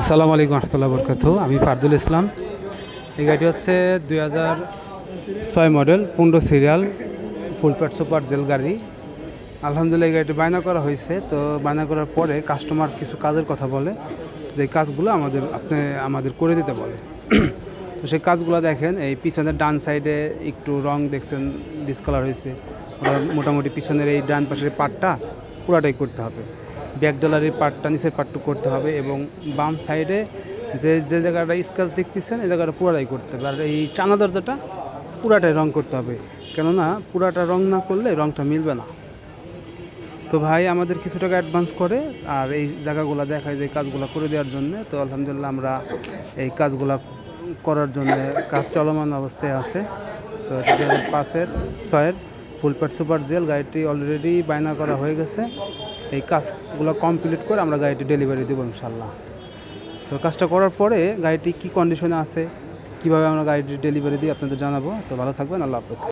আসসালামু আলাইকুম রহমতুল্লাহ বরকাত আমি ফারদুল ইসলাম। এই গাড়িটি হচ্ছে দুই হাজার ছয় মডেল পনেরো সিরিয়াল ফুল প্যাট সুপার জেল গাড়ি। আলহামদুলিল্লাহ এই গাড়িটি বায়না করা হয়েছে। তো বায়না করার পরে কাস্টমার কিছু কাজের কথা বলে। যে কাজগুলো আমাদের আপনি আমাদের করে দিতে বলে। তো সেই কাজগুলো দেখেন, এই পিছনের ডান সাইডে একটু রং দেখছেন ডিসকালার হয়েছে। মোটামুটি পিছনের এই ডান পাশের পার্টটা পুরাটাই করতে হবে। ব্যাক ডলারের পার্টটা নিচের পার্টটু করতে হবে এবং বাম সাইডে যে যে জায়গাটা স্কাচ দেখতেছেন, এই জায়গাটা পুরাটাই করতে হবে। আর এই টানা দরজাটা পুরাটাই রং করতে হবে। কেননা পুরাটা রং না করলে রংটা মিলবে না। তো ভাই আমাদের কিছু টাকা অ্যাডভান্স করে আর এই জায়গাগুলো দেখায় যে কাজগুলো করে দেওয়ার জন্য। তো আলহামদুলিল্লাহ আমরা এই কাজগুলো করার জন্য কাজ চলমান অবস্থায় আছে। তো পাশের ছয়ের ফুলপ্যাট সুপার জেল, গাড়িটি অলরেডি বায়না করা হয়ে গেছে। এই কাজগুলো কমপ্লিট করে আমরা গাড়িটি ডেলিভারি দেবো ইনশাল্লাহ তো কাজটা করার পরে গাড়িটি কী কন্ডিশনে আছে, কীভাবে আমরা গাড়িটি ডেলিভারি দিই আপনাদের জানাব। তো ভালো থাকবেন, আল্লাহ হাফেজ।